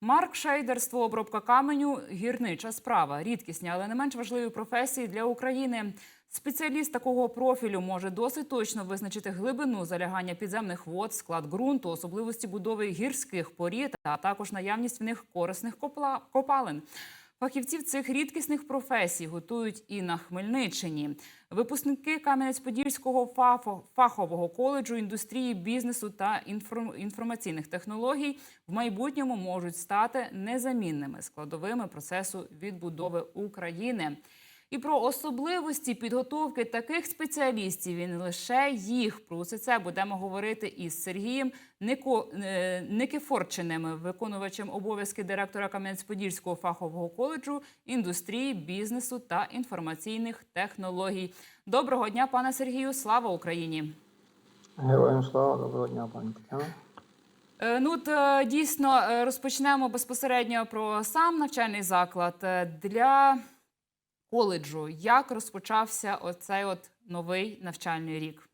Марк Шейдерство, обробка каменю, гірнича справа. Рідкісні, але не менш важливі професії для України. Спеціаліст такого профілю може досить точно визначити глибину залягання підземних вод, склад ґрунту, особливості будови гірських порід, а також наявність в них корисних копалин. Фахівців цих рідкісних професій готують і на Хмельниччині. Випускники Кам'янець-Подільського фахового коледжу індустрії, бізнесу та інформ- інформаційних технологій в майбутньому можуть стати незамінними складовими процесу відбудови України. І про особливості підготовки таких спеціалістів і не лише їх. Про усе це будемо говорити із Сергієм Нико, е, Никифорчиним, виконувачем обов'язки директора Кам'янець-Подільського фахового коледжу індустрії, бізнесу та інформаційних технологій. Доброго дня, пане Сергію! Слава Україні! Героям слава, доброго дня, пані Тетяна. Е, Ну, от, дійсно е, розпочнемо безпосередньо про сам навчальний заклад для коледжу. Як розпочався оцей от новий навчальний рік?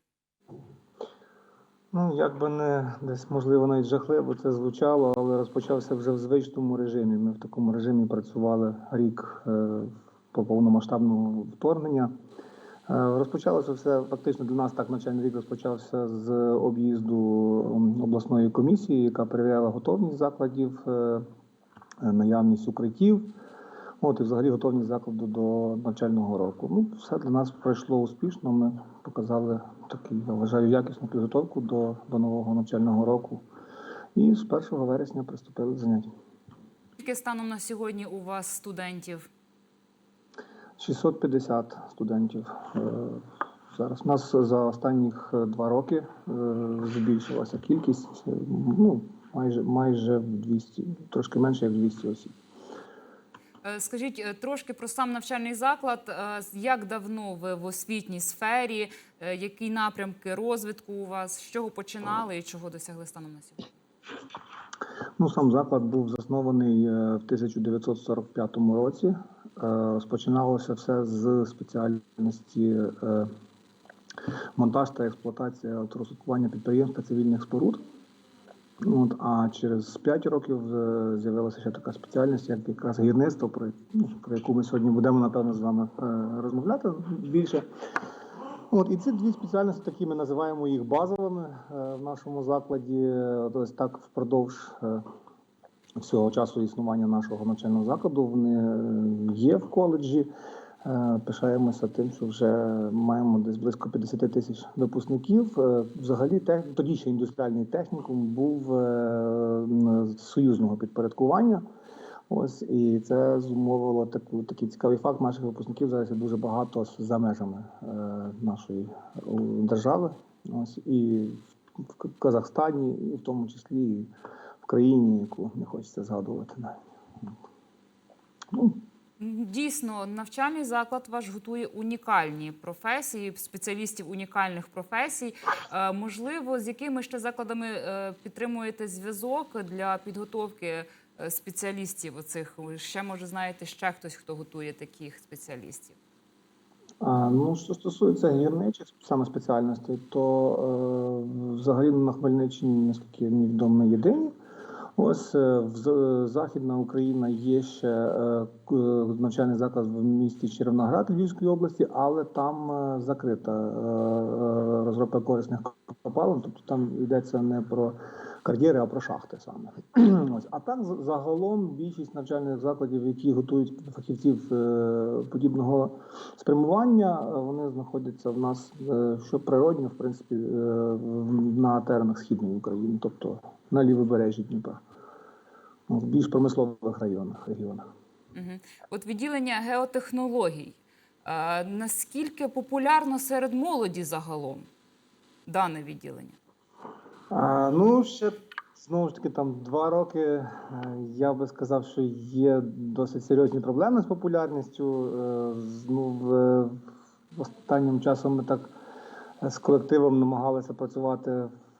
Ну, як би не десь можливо навіть жахливо це звучало, але розпочався вже в звичному режимі. Ми в такому режимі працювали рік е, по повномасштабного вторгнення. Е, Розпочалося все фактично для нас так навчальний рік розпочався з об'їзду обласної комісії, яка перевіряла готовність закладів, е, наявність укриттів. От і взагалі готовність закладу до навчального року. Ну, все для нас пройшло успішно. Ми показали таку, я вважаю, якісну підготовку до, до нового навчального року. І з 1 вересня приступили до занять. Скільки станом на сьогодні у вас студентів? 650 студентів. Е, Зараз у нас за останніх е, два роки е, збільшилася кількість, ну, майже, майже 200, трошки менше, як 200 осіб. Е, Скажіть е, трошки про сам навчальний заклад. Е, Як давно ви в освітній сфері? Які напрямки розвитку у вас? З чого починали і чого досягли станом на сьогодні? Ну, сам заклад був заснований в 1945 році. Розпочиналося все з спеціальності монтаж та експлуатація електросуткування підприємств та цивільних споруд. От, а через 5 років е, з'явилася ще така спеціальність, як якраз гірництво, про, ну, про яку ми сьогодні будемо напевно з вами е, розмовляти більше. От і ці дві спеціальності, такі ми називаємо їх базовими е, в нашому закладі. Ось так впродовж всього часу існування нашого навчального закладу вони є в коледжі. Е, Пишаємося тим, що вже маємо десь близько 50 тисяч випускників. Е, Взагалі, тоді ще індустріальний технікум був е, союзного підпорядкування. Ось і це зумовило таку такий цікавий факт. Наших випускників зараз є дуже багато за межами нашої держави. Ось і в Казахстані, і в тому числі і в країні, яку не хочеться згадувати навіть. Дійсно, навчальний заклад ваш готує унікальні професії, спеціалістів унікальних професій. Е, Можливо, з якими ще закладами е, підтримуєте зв'язок для підготовки е, спеціалістів оцих? Ще може знаєте ще хтось, хто готує таких спеціалістів? Ну, що стосується гірничих саме спеціальностей, то е, взагалі на Хмельниччині, наскільки мені відомо, єдині. Ось е, в Західна Україна є ще е, навчальний заклад в місті Червоноград Львівської області, але там е, закрита е, е, розробка корисних копалин, тобто там йдеться не про кар'єри, а про шахти саме. Ось. А так загалом більшість навчальних закладів, які готують фахівців е, подібного спрямування, е, вони знаходяться в нас е, що природньо, в принципі, е, на теренах східної України, тобто на лівобережжі Дніпра, ну, в більш промислових районах регіонах. Угу. От відділення геотехнологій. Наскільки популярно серед молоді загалом дане відділення? А, ну, ще знову ж таки, там два роки. е, Я би сказав, що є досить серйозні проблеми з популярністю. Е, Ну, в, в останнім часом ми так е, з колективом намагалися працювати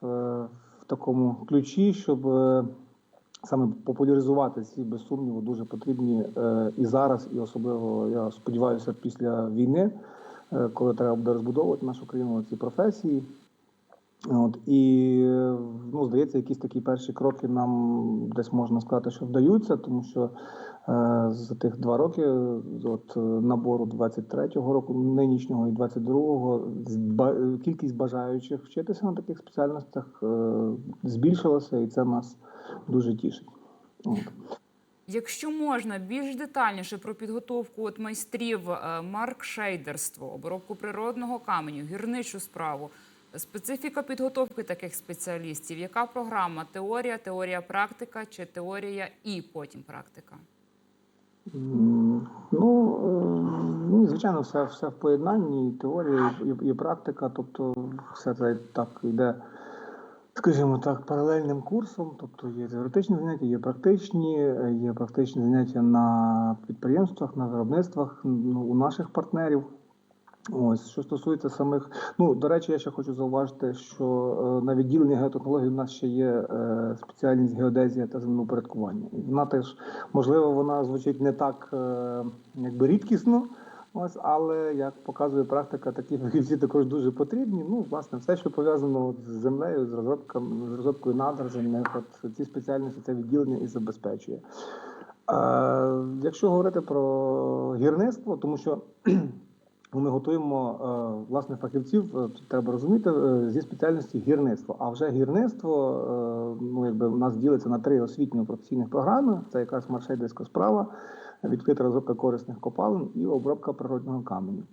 в, в такому ключі, щоб е, саме популяризувати ці без сумніву дуже потрібні е, і зараз, і особливо я сподіваюся, після війни, е, коли треба буде розбудовувати нашу країну ці професії. От і ну, здається, якісь такі перші кроки нам десь можна сказати, що вдаються, тому що е, за тих два роки, от набору 23-го року, нинішнього і 22-го, зба- кількість бажаючих вчитися на таких спеціальностях е, збільшилася, і це нас дуже тішить. От. Якщо можна більш детальніше про підготовку от майстрів е, маркшейдерство, обробку природного каменю, гірничу справу, специфіка підготовки таких спеціалістів, яка програма? Теорія, теорія, практика чи теорія і потім практика? Ну, е, ну, звичайно, все, все в поєднанні, і теорія, і, і практика, тобто все це так йде, скажімо так, паралельним курсом. Тобто є теоретичні заняття, є практичні, е, є практичні заняття на підприємствах, на виробництвах ну, у наших партнерів. Ось що стосується самих, ну до речі, я ще хочу зауважити, що е, на відділенні геотехнології в нас ще є е, спеціальність геодезія та землеупорядкування. І вона теж можливо вона звучить не так е, якби рідкісно. Ось, але як показує практика, такі фахівці також дуже потрібні. Ну, власне, все, що пов'язано з землею, з розробками, з розробкою надр земних, от ці спеціальності це відділення і забезпечує. Е, якщо говорити про гірництво, тому що Ну, Ми готуємо е, власне фахівців. е, треба розуміти е, зі спеціальності гірництво. А вже гірництво ну якби у нас ділиться на три освітньо-професійних програми. Це якраз маршейдерська справа, відкрита розробка корисних копалин і обробка природнього каменю.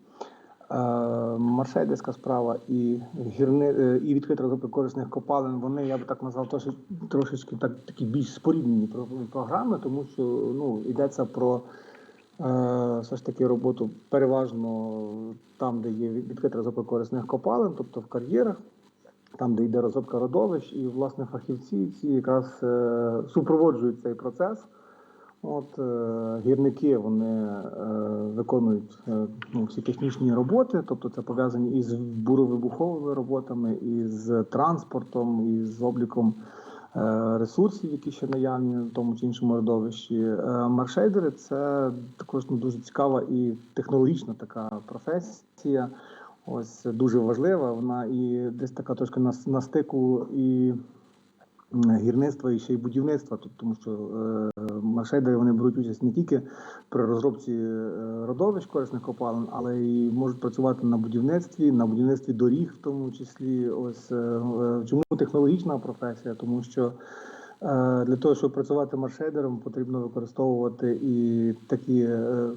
Маршейдерська справа і гірни і відкрита розробка корисних копалин. Вони я би так назвав трошечки, трошечки так такі більш споріднені про- програми, тому що ну йдеться про. Е, все ж таки роботу переважно там, де є відкрита розробка корисних копалин, тобто в кар'єрах, там, де йде розробка родовищ, і власне фахівці ці якраз е, супроводжують цей процес. От е, гірники вони виконують ну, всі технічні роботи, тобто це пов'язані із буровибуховими роботами, із транспортом, із обліком ресурсів, які ще наявні в тому чи іншому родовищі. Е, Маршейдери це також ну, дуже цікава і технологічна така професія. Ось дуже важлива. Вона і десь така трошки на, на стику і гірництва, і ще й будівництва, тут, тому що е, маршейдери вони беруть участь не тільки при розробці е, родовищ корисних копалин, але й можуть працювати на будівництві, на будівництві доріг, в тому числі. Ось е, е, чому технологічна професія, тому що. Е, Для того, щоб працювати маршейдером, потрібно використовувати і такі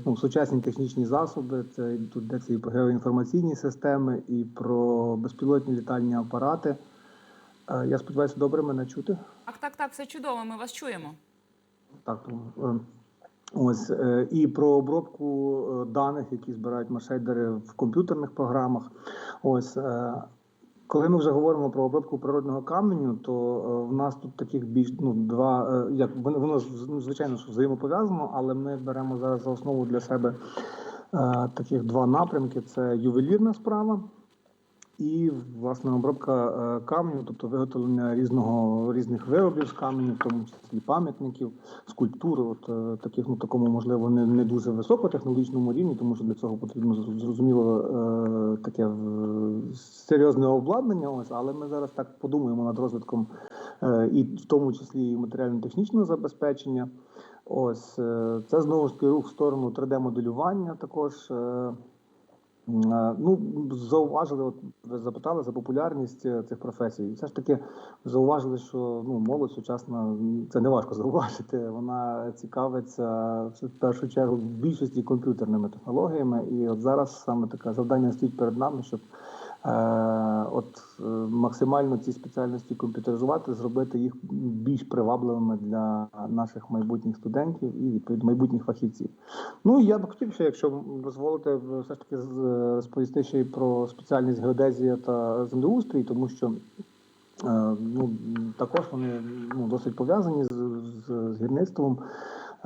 ну, сучасні технічні засоби. Це тут йдеться і про геоінформаційні системи, і про безпілотні літальні апарати. Я сподіваюся, добре мене чути. Так, так, так, все чудово. Ми вас чуємо. Так, е, ось е, і про обробку е, даних, які збирають маршейдери в комп'ютерних програмах. Ось коли ми вже говоримо про обробку природного каменю, то в нас тут таких більш ну два як воно ну, звичайно що взаємопов'язано, але ми беремо зараз за основу для себе таких два напрямки: це ювелірна справа. І власне обробка е, каменю, тобто виготовлення різного різних виробів з каменю, в тому числі пам'ятників, скульптур, от е, таких ну такому можливо не, не дуже високотехнологічному рівні, тому що для цього потрібно зрозуміло е, таке серйозне обладнання. Ось, але ми зараз так подумаємо над розвитком і в тому числі матеріально-технічного забезпечення. Ось це знову ж таки рух в сторону 3D-моделювання також. Е, Ну, зауважили, от ви запитали за популярність е, цих професій. Все ж таки зауважили, що ну, молодь сучасна, це не важко зауважити. Вона цікавиться в першу чергу в більшості комп'ютерними технологіями. І от зараз саме таке завдання стоїть перед нами, щоб от е, максимально ці спеціальності комп'ютеризувати, зробити їх більш привабливими для наших майбутніх студентів і майбутніх фахівців. Ну і я б хотів ще, якщо дозволите, все ж таки розповісти ще й про спеціальність геодезія та землеустрій, тому що е, ну, також вони ну, досить пов'язані з, з, з гірництвом.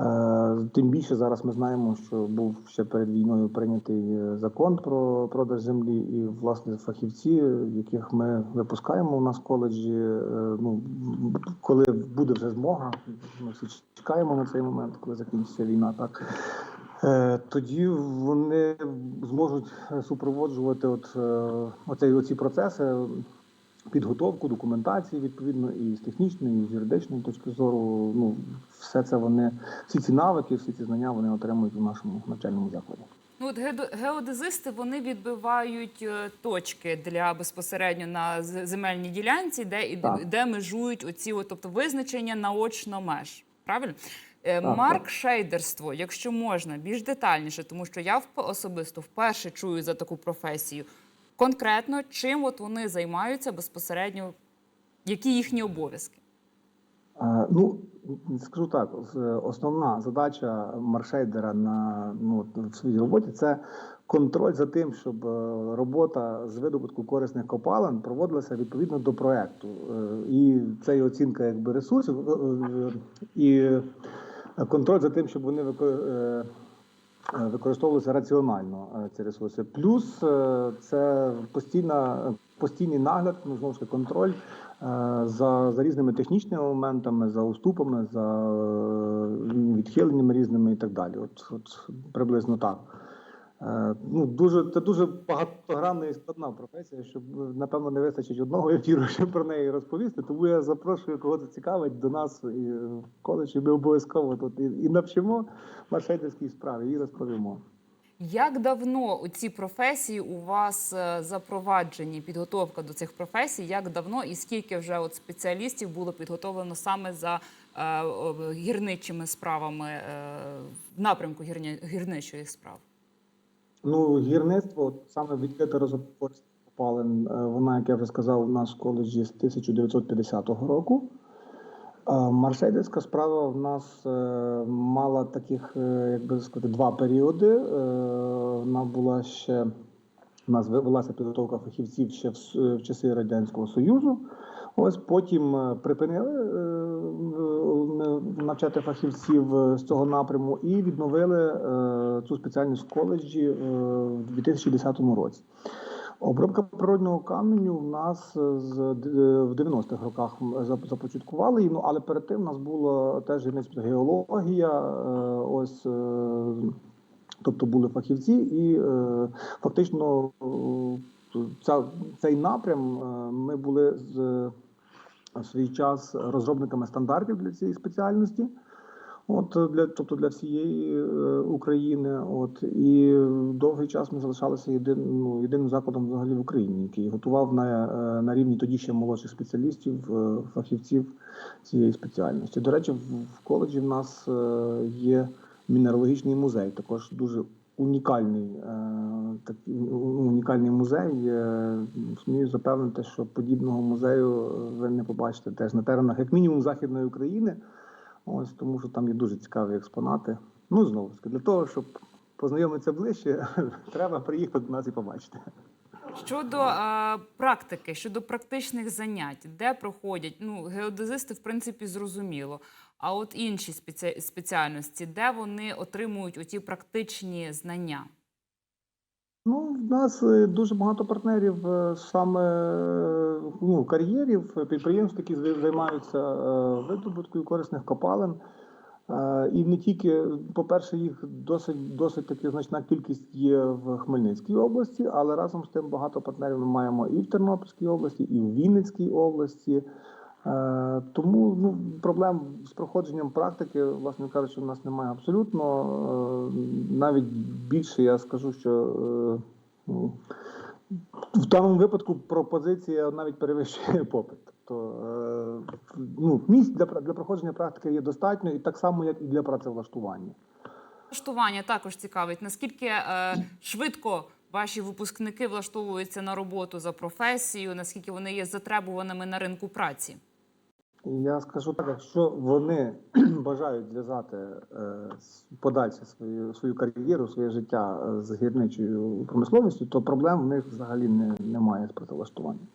Е, Тим більше зараз ми знаємо, що був ще перед війною прийнятий е, закон про продаж землі, і власне фахівці, яких ми випускаємо у нас в коледжі. е, Ну коли буде вже змога, ми всі чекаємо на цей момент, коли закінчиться війна. Так тоді вони зможуть супроводжувати от, оцей, оці процеси підготовку документації, відповідно, і з технічної, і з юридичної точки зору. Ну, все це вони, всі ці навики, всі ці знання вони отримують у нашому навчальному закладі. Ну, от геодезисти вони відбивають е, точки для безпосередньо на земельній ділянці, де і де межують оці, от, тобто визначення наочно меж. Правильно? Е, Так, Марк так. шейдерство, якщо можна, більш детальніше, тому що я особисто вперше чую за таку професію. Конкретно, чим от вони займаються безпосередньо, які їхні обов'язки? Е, Ну, скажу так, основна задача маршейдера на ну, в своїй роботі це контроль за тим, щоб е, робота з видобутку корисних копалин проводилася відповідно до проекту. Е, І це і оцінка якби ресурсів, і контроль за тим, щоб вони використовувалися раціонально е, ці ресурси. Плюс е, це постійна, постійний нагляд, ну знову ж таки контроль е, за, за різними технічними моментами, за уступами, за е, відхиленнями різними і так далі. От, от приблизно так. Е, Ну, дуже, це дуже багатогранна і складна професія, щоб напевно не вистачить одного ефіру, щоб про неї розповісти. Тому я запрошую кого це цікавить до нас і в коледж, і ми обов'язково тут і, і навчимо маршейдерській справі і розповімо. Як давно у ці професії у вас е, запроваджені підготовка до цих професій? Як давно і скільки вже от спеціалістів було підготовлено саме за е, гірничими справами е, в напрямку гірня, гірничої справи? Ну, гірництво, саме відкрите розпорство копалин, е, вона, як я вже сказав, у нас в коледжі з 1950 року. А справа в нас е, мала таких, е, як би сказати, два періоди. Е, Вона була ще у нас велася підготовка фахівців ще в часи Радянського Союзу. Ось потім е, припинили е, е, навчати фахівців з цього напряму і відновили цю спеціальність в коледжі в 2010 році. Обробка природного каменю в нас з в 90-х роках започаткували ну але перед тим у нас була теж геологія. Ось тобто були фахівці, і фактично ця, цей напрям ми були з в свій час розробниками стандартів для цієї спеціальності. От для тобто для всієї е, України, от і довгий час ми залишалися єдин, ну, єдиним закладом взагалі в Україні, який готував на, е, на рівні тоді ще молодших спеціалістів, е, фахівців цієї спеціальності. До речі, в, коледжі в нас є мінералогічний музей, також дуже унікальний, е, так, унікальний музей. Е, Смію запевнити, що подібного музею ви не побачите теж на теренах, як мінімум Західної України. Ось тому, що там є дуже цікаві експонати. Ну знову ж таки, для того, щоб познайомитися ближче, треба приїхати до нас і побачити. Щодо е, практики, щодо практичних занять, де проходять ну геодезисти, в принципі, зрозуміло. А от інші спеці... спеціальності, де вони отримують оті практичні знання? Ну, в нас е, дуже багато партнерів е, саме е, ну, кар'єрів, підприємств, які займаються видобуткою корисних копалин. І не тільки, по-перше, їх досить досить таки значна кількість є в Хмельницькій області, але разом з тим багато партнерів ми маємо і в Тернопільській області, і в Вінницькій області. Е, Тому ну, проблем з проходженням практики, власне кажучи, у нас немає абсолютно. Е, Навіть більше я скажу, що е, ну, в даному випадку пропозиція навіть перевищує попит. Тобто ну, місць для, для проходження практики є достатньо, і так само, як і для працевлаштування. Влаштування також цікавить. Наскільки е, швидко ваші випускники влаштовуються на роботу за професією, наскільки вони є затребуваними на ринку праці? Я скажу так, якщо вони бажають зв'язати е, подальше свою свою кар'єру, своє життя е, з гірничою промисловістю, то проблем в них взагалі не, немає з працевлаштуванням.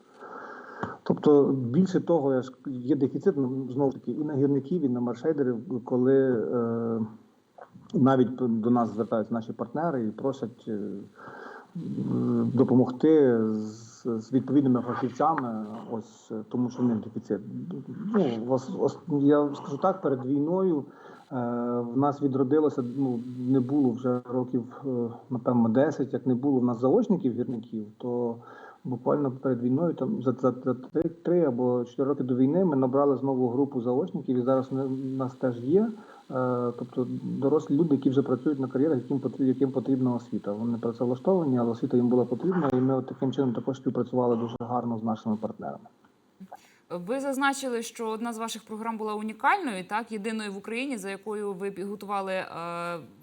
Тобто, більше того, є дефіцит ну, знову таки і на гірників, і на маршейдерів, коли е, навіть до нас звертаються наші партнери і просять е, допомогти з, з відповідними фахівцями, ось е, тому що в дефіцит. Ну, я скажу так, перед війною е, в нас відродилося, ну не було вже років, е, напевно, 10, як не було в нас заочників гірників, то буквально перед війною, там за, за, за три, три або чотири роки до війни ми набрали знову групу заочників, і зараз в нас теж є. Е, тобто дорослі люди, які вже працюють на кар'єрах, яким потрібна, яким потрібна освіта. Вони працевлаштовані, але освіта їм була потрібна, і ми от таким чином також співпрацювали дуже гарно з нашими партнерами. Ви зазначили, що одна з ваших програм була унікальною, так єдиною в Україні, за якою ви підготували е,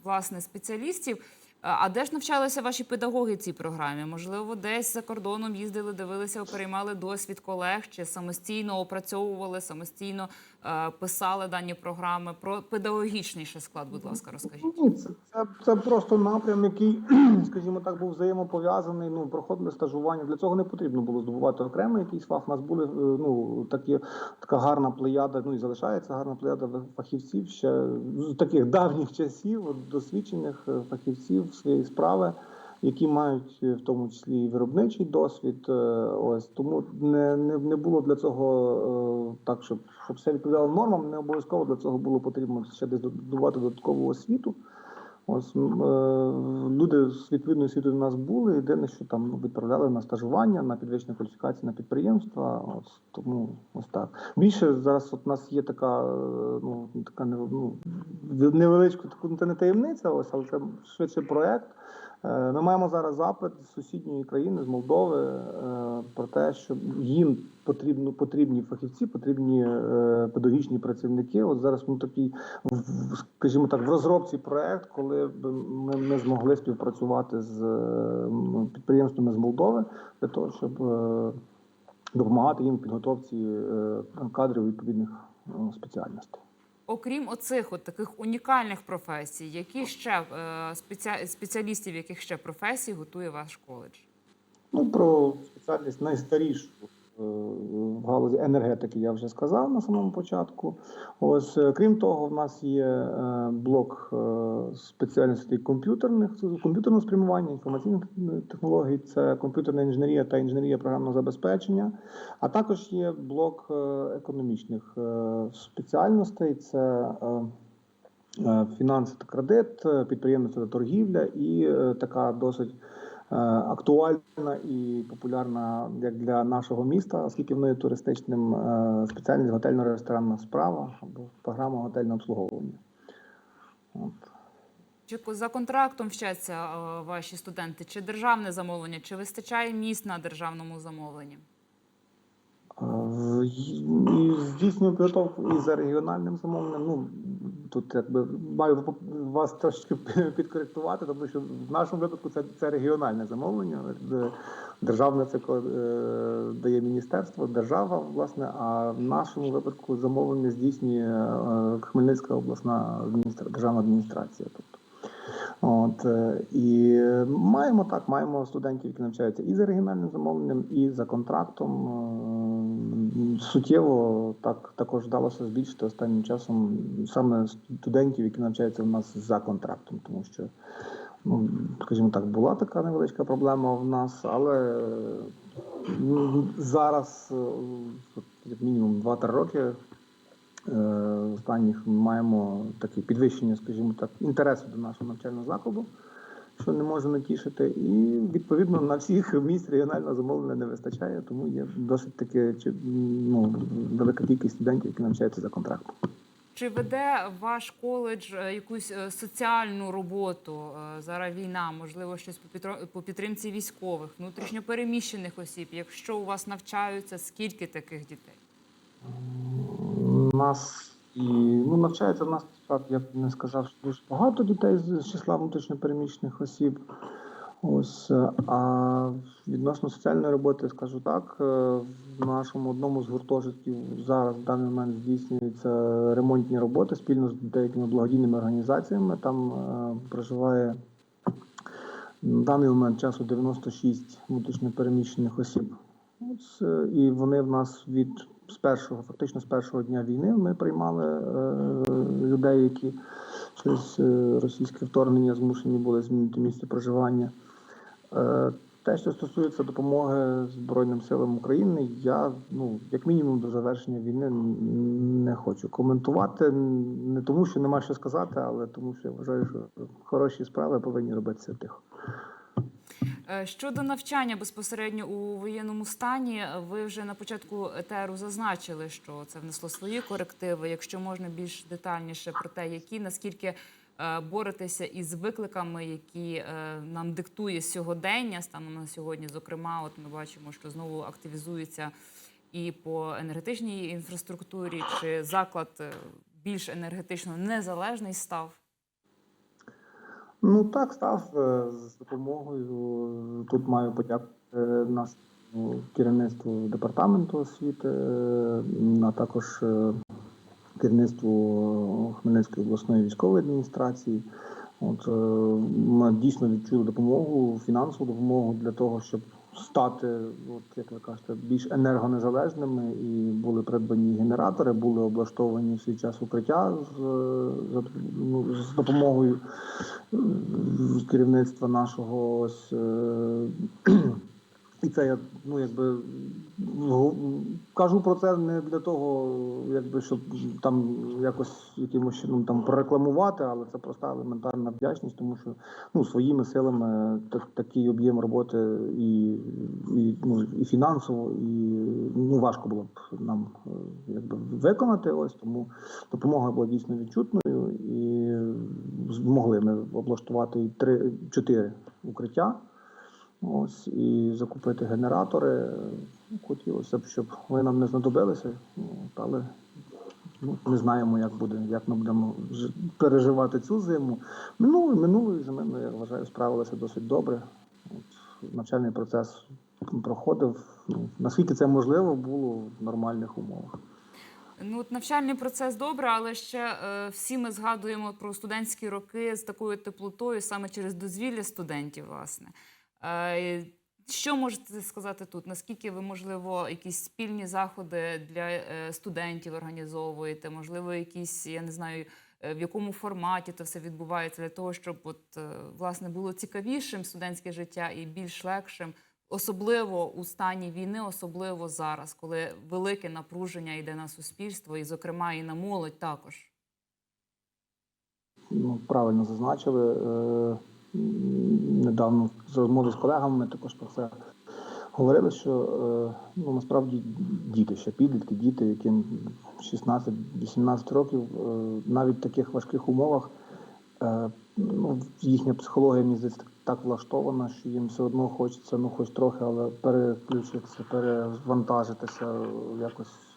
власне спеціалістів. Е, А де ж навчалися ваші педагоги цій програмі? Можливо, десь за кордоном їздили, дивилися, переймали досвід колег, чи самостійно опрацьовували, самостійно писали дані програми. Про педагогічний ще склад, будь ласка, розкажіть. Ні, це, це, це просто напрям, який, скажімо так, був взаємопов'язаний. Ну, проходили стажування. Для цього не потрібно було здобувати окремий якийсь фах. У нас були е, ну такі така гарна плеяда. Ну і залишається гарна плеяда фахівців ще з таких давніх часів, досвідчених е, фахівців своєї справи. Які мають е, в тому числі і виробничий досвід, е, ось тому не, не, не було для цього е, так, щоб, щоб все відповідало нормам. Не обов'язково для цього було потрібно ще десь додавати додаткову освіту. Ось люди з відповідною освітою в нас були. Єдине, що там ну, відправляли на стажування, на підвищення кваліфікації на підприємства. Ось тому ось так. Більше зараз от у нас є така, ну така ну, невеличка, це не таємниця, ось, але це швидше проект. Е, Ми маємо зараз запит з сусідньої країни, з Молдови, е, про те, що їм потрібно потрібні фахівці, потрібні е, педагогічні працівники. От зараз ми такий, скажімо так, в розробці проект, коли б ми, ми змогли співпрацювати з підприємствами з Молдови для того, щоб допомагати їм в підготовці кадрів відповідних спеціальностей. Окрім оцих от таких унікальних професій, які ще е, спеціалістів, яких ще професій готує ваш коледж? Ну, про спеціальність найстарішу в галузі енергетики я вже сказав на самому початку. Ось, е, крім того, в нас є е, блок е, спеціальностей комп'ютерних, комп'ютерного спрямування, інформаційних технологій, це комп'ютерна інженерія та інженерія програмного забезпечення. А також є блок е, економічних е, спеціальностей. Це е, е, фінанси та кредит, е, підприємництво та торгівля і е, така досить е, актуальна і популярна як для нашого міста, оскільки воно є туристичним е, спеціальність готельно-ресторанна справа або програма готельного обслуговування. От. Чи за контрактом вчаться е, ваші студенти? Чи державне замовлення? Чи вистачає місць на державному замовленні? Е, здійснюю підготовку і за регіональним замовленням. Ну тут якби маю вас трошки підкоректувати, тому що в нашому випадку це, це регіональне замовлення. Державне це е, дає міністерство, держава, власне. А в нашому випадку замовлення здійснює е, Хмельницька обласна адміністра... державна адміністрація. Тобто. От е, і маємо так, маємо студентів, які навчаються і за регіональним замовленням, і за контрактом. Суттєво так також вдалося збільшити останнім часом саме студентів, які навчаються в нас за контрактом, тому що, ну скажімо так, була така невеличка проблема в нас, але е, зараз, е, як мінімум 2-3 роки, е, останніх маємо таке підвищення, скажімо так, інтересу до нашого навчального закладу, що не може не тішити. І відповідно на всіх місць регіонального замовлення не вистачає, тому є досить таки ну, велика кількість студентів, які навчаються за контрактом. Чи веде ваш коледж е, якусь е, соціальну роботу? Е, Зараз війна, можливо, щось по підтримці військових, внутрішньопереміщених осіб? Якщо у вас навчаються, скільки таких дітей? У нас і ну, навчається в нас так, я б не сказав, що дуже багато дітей з числа внутрішньопереміщених осіб. Ось, е, а відносно соціальної роботи, скажу так, е, в нашому одному з гуртожитків зараз в даний момент здійснюються ремонтні роботи спільно з деякими благодійними організаціями. Там е, проживає на даний момент часу 96 внутрішньопереміщених осіб. Ось, е, і вони в нас від з першого, фактично з першого дня війни ми приймали е, людей, які через е, російське вторгнення змушені були змінити місце проживання. Е, те, що стосується допомоги Збройним силам України, я ну як мінімум до завершення війни не хочу коментувати. Не тому, що нема що сказати, але тому, що я вважаю, що хороші справи повинні робитися тихо. Е, Щодо навчання безпосередньо у воєнному стані, ви вже на початку етеру зазначили, що це внесло свої корективи. Якщо можна більш детальніше про те, які наскільки е, боретеся із викликами, які е, нам диктує сьогодення, станом на сьогодні, зокрема, от ми бачимо, що знову активізується і по енергетичній інфраструктурі, чи заклад більш енергетично незалежний став. Ну так став е, з допомогою. Тут маю подякувати нашому керівництву департаменту освіти, е, а також е, керівництву Хмельницької обласної військової адміністрації. От е, ми дійсно відчули допомогу, фінансову допомогу для того, щоб стати, от як ви кажете, більш енергонезалежними, і були придбані генератори, були облаштовані в свій час укриття з, з, ну, з допомогою е, керівництва нашого ось. Е, І це я ну якби ну, кажу про це не для того, якби щоб там якось якимось чином там прорекламувати, але це проста елементарна вдячність, тому що ну своїми силами так, такий об'єм роботи і, і, ну, і фінансово, і ну важко було б нам е, якби виконати. Ось тому допомога була дійсно відчутною, і змогли ми облаштувати три чотири укриття. Ось і закупити генератори. Хотілося б, щоб вони нам не знадобилися, але ну, не знаємо, як буде, як ми будемо переживати цю зиму. Минулої минулої зими ми, я вважаю, справилися досить добре. От, навчальний процес проходив. Ну, наскільки це можливо було в нормальних умовах. Ну, от навчальний процес добре, але ще е, всі ми згадуємо про студентські роки з такою теплотою саме через дозвілля студентів, власне. Е, що можете сказати тут? Наскільки ви, можливо, якісь спільні заходи для е, студентів організовуєте? Можливо, якісь, я не знаю, е, в якому форматі це все відбувається для того, щоб от, власне було цікавішим студентське життя і більш легшим, особливо у стані війни, особливо зараз, коли велике напруження йде на суспільство, і, зокрема, і на молодь також. ну, правильно зазначили. Недавно з розмови з колегами ми також про це говорили, що е, ну, насправді діти, ще підлітки, діти, яким 16-18 років, е, навіть в таких важких умовах, е, ну, їхня психологія мені здається, так влаштована, що їм все одно хочеться, ну хоч трохи, але переключитися, перевантажитися, якось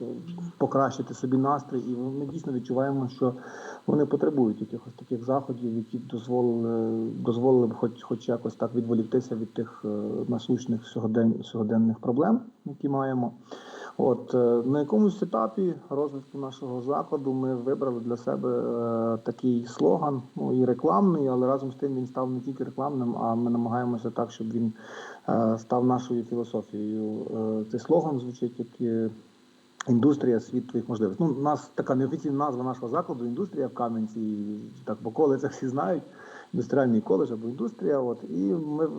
покращити собі настрій. І ми дійсно відчуваємо, що вони потребують якихось таких заходів, які дозволили, дозволили б хоч, хоч якось так відволіктися від тих е, насущних сьогодень, сьогоденних проблем, які маємо. От е, на якомусь етапі розвитку нашого закладу ми вибрали для себе е, такий слоган, ну і рекламний, але разом з тим він став не тільки рекламним, а ми намагаємося так, щоб він е, став нашою філософією. Е, цей слоган звучить як е, індустрія світ твоїх можливостей. Ну, у нас така неофіційна назва нашого закладу індустрія в Кам'янці, так по коледжах всі знають. Індустріальний коледж або індустрія. От і ми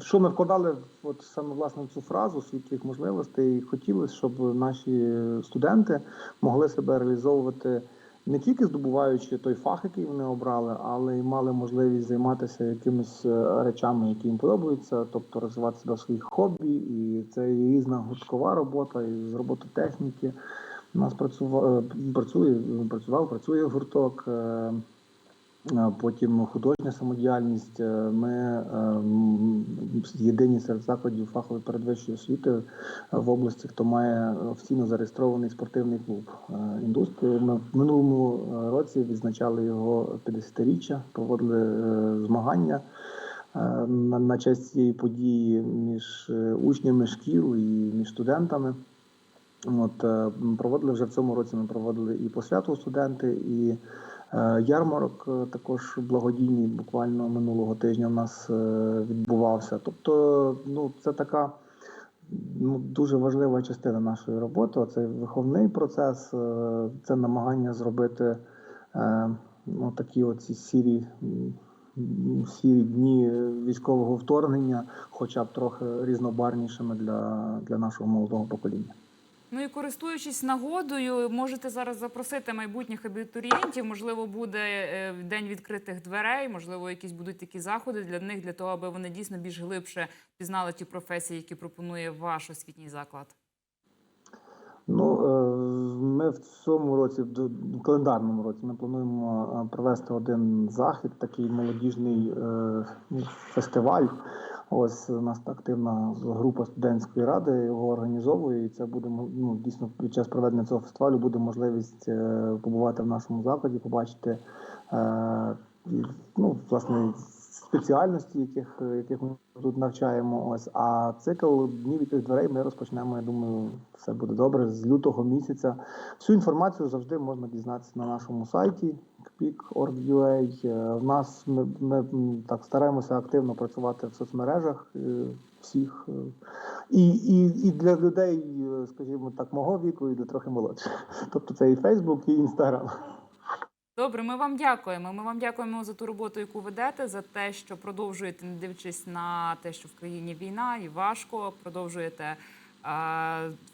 що ми вкладали от саме власне цю фразу світ твоїх можливостей. Хотілося, щоб наші студенти могли себе реалізовувати не тільки здобуваючи той фах, який вони обрали, але й мали можливість займатися якимись е, речами, які їм подобаються, тобто розвивати себе в своїх хобі, і це і різна гурткова робота, і з робототехніки. У нас працював, працює, працював, працює гурток. Е, Потім художня самодіяльність. Е, Ми е, єдині серед закладів фахової передвищої освіти в області, хто має офіційно зареєстрований спортивний клуб індустрії. Ми в минулому році відзначали його 50-річчя, проводили змагання на, честь цієї події між учнями шкіл і між студентами. От проводили вже в цьому році. Ми проводили і посвяту студенти, і ярмарок е, також благодійний. Буквально минулого тижня у нас е, відбувався. Тобто, ну це така ну, дуже важлива частина нашої роботи. Це виховний процес, е, це намагання зробити е, ну, такі оці сірі. Сірі дні військового вторгнення, хоча б трохи різнобарнішими для, для нашого молодого покоління. Ну і користуючись нагодою, можете зараз запросити майбутніх абітурієнтів. Можливо, буде е, день відкритих дверей, можливо, якісь будуть такі заходи для них, для того, аби вони дійсно більш глибше пізнали ті професії, які пропонує ваш освітній заклад. Ну, е, ми в цьому році, в календарному році, ми плануємо е, провести один захід, такий молодіжний фестиваль. Ось у нас активна група студентської ради його організовує. І це буде ну, дійсно під час проведення цього фестивалю буде можливість е, побувати в нашому закладі, побачити е, ну, власне спеціальності, яких, яких ми тут навчаємо. Ось а цикл днів відкритих дверей ми розпочнемо. Я думаю, все буде добре з лютого місяця. Всю інформацію завжди можна дізнатися на нашому сайті kpik.org.ua. Е, В нас ми, ми так стараємося активно працювати в соцмережах е, всіх. е, І, і, і для людей, скажімо так, мого віку, і для трохи молодших. Тобто це і Фейсбук, і Інстаграм. Добре, ми вам дякуємо. Ми вам дякуємо за ту роботу, яку ведете, за те, що продовжуєте, не дивлячись на те, що в країні війна і важко, продовжуєте е,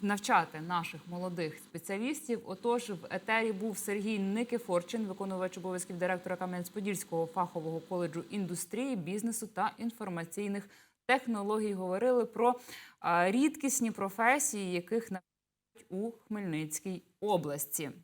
навчати наших молодих спеціалістів. Отож, в етері був Сергій Никифорчин, виконувач обов'язків директора Кам'янець-Подільського фахового коледжу індустрії, бізнесу та інформаційних технологій. Говорили про е, рідкісні професії, яких навчають у Хмельницькій області.